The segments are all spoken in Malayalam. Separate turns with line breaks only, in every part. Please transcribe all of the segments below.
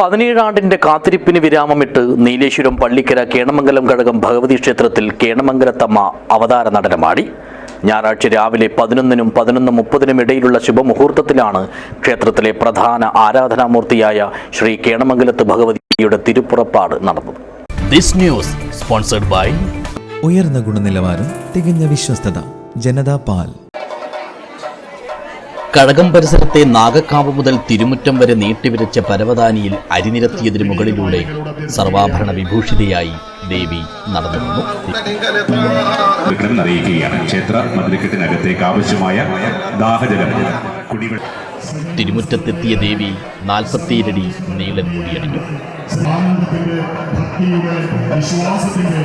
പതിനേഴാണ്ടിന്റെ കാത്തിരിപ്പിന് വിരാമമിട്ട് നീലേശ്വരം പള്ളിക്കര കേണമംഗലം ഘടകം ഭഗവതി ക്ഷേത്രത്തിൽ കേണമംഗലത്തമ്മ അവതാര നടനമാടി. ഞായറാഴ്ച രാവിലെ പതിനൊന്നിനും പതിനൊന്ന് മുപ്പതിനും ഇടയിലുള്ള ശുഭമുഹൂർത്തത്തിലാണ് ക്ഷേത്രത്തിലെ പ്രധാന ആരാധനാമൂർത്തിയായ ശ്രീ കേണമംഗലത്ത് ഭഗവതിയുടെ തിരുപ്പുറപ്പാട് നടന്നത്. ദിസ് ന്യൂസ് സ്പോൺസർഡ് ബൈ
ഉയർന്ന ഗുണനിലവാരം തികഞ്ഞ വിശ്വസ്തത ജനതാ പാൽ.
കഴകം പരിസരത്തെ നാഗക്കാവ് മുതൽ തിരുമുറ്റം വരെ നീട്ടിവിരച്ച പരവതാനിയിൽ അരിനിരത്തിയതിനു മുകളിലൂടെ സർവാഭരണ വിഭൂഷിതയായി ദേവി നടന്നു വന്നു
അറിയിക്കുകയാണ് ക്ഷേത്ര മതിലക്കെട്ടിനകത്തേക്ക് ആവശ്യമായ ദാഹജലം
തിരുമുറ്റത്തെത്തിയ ദേവി നാൽപ്പത്തിയേഴടി നീളൻ മുടിയണിഞ്ഞു.
വിശ്വാസത്തിന്റെ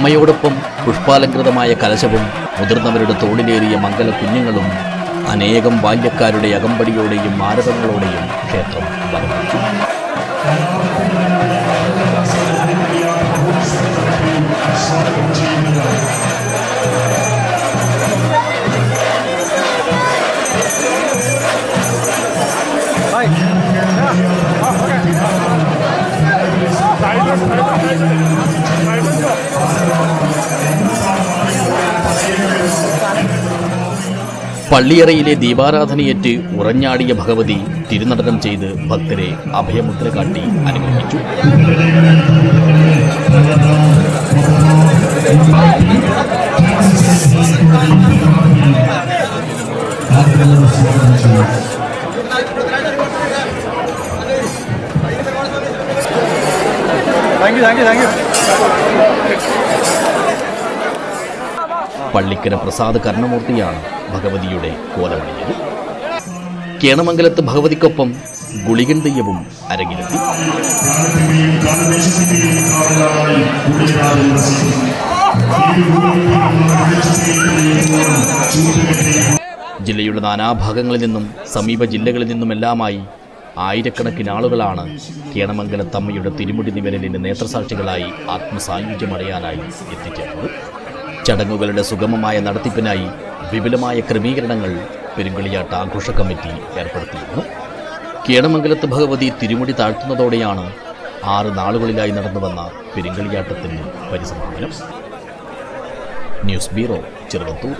അമ്മയോടൊപ്പം പുഷ്പാലങ്കൃതമായ കലശവും മുതിർന്നവരുടെ തോളിലേറിയ മംഗല കുഞ്ഞുങ്ങളും അനേകം ബാല്യക്കാരുടെ അകമ്പടിയോടെയും മാരകങ്ങളോടെയും ക്ഷേത്രം വരവേറ്റു പള്ളിയറയിലെ ദീപാരാധനയേറ്റ് ഉറഞ്ഞാടിയ ഭഗവതി തിരുനടനം ചെയ്ത് ഭക്തരെ അഭയമുദ്ര കാട്ടി അനുഗ്രഹിച്ചു. പള്ളിക്കര പ്രസാദ് കർണമൂർത്തിയാണ് ഭഗവതിയുടെ കോലമണിഞ്ഞത്. കേണമംഗലത്ത് ഭഗവതിക്കൊപ്പം ഗുളികൻ തെയ്യവും അരങ്ങിലെത്തി ജില്ലയുടെ നാനാഭാഗങ്ങളിൽ നിന്നും സമീപ ജില്ലകളിൽ നിന്നുമെല്ലാമായി ആയിരക്കണക്കിന് ആളുകളാണ് കേണമംഗലത്തമ്മയുടെ തിരുമുടി നിവരലിന് നേത്രസാക്ഷികളായി ആത്മസായുജ്യമടയാനായി എത്തിച്ചേർന്നത്. ചടങ്ങുകളുടെ സുഗമമായ നടത്തിപ്പിനായി വിപുലമായ ക്രമീകരണങ്ങൾ പെരുങ്കളിയാട്ട ആഘോഷ കമ്മിറ്റി ഏർപ്പെടുത്തിയിരുന്നു. കേടമംഗലത്ത് ഭഗവതി തിരുമുടി താഴ്ത്തുന്നതോടെയാണ് ആറ് നാളുകളിലായി നടന്നു വന്ന പെരുങ്കളിയാട്ടത്തിന് പരിസമാപനം. News bureau Cheruvathur.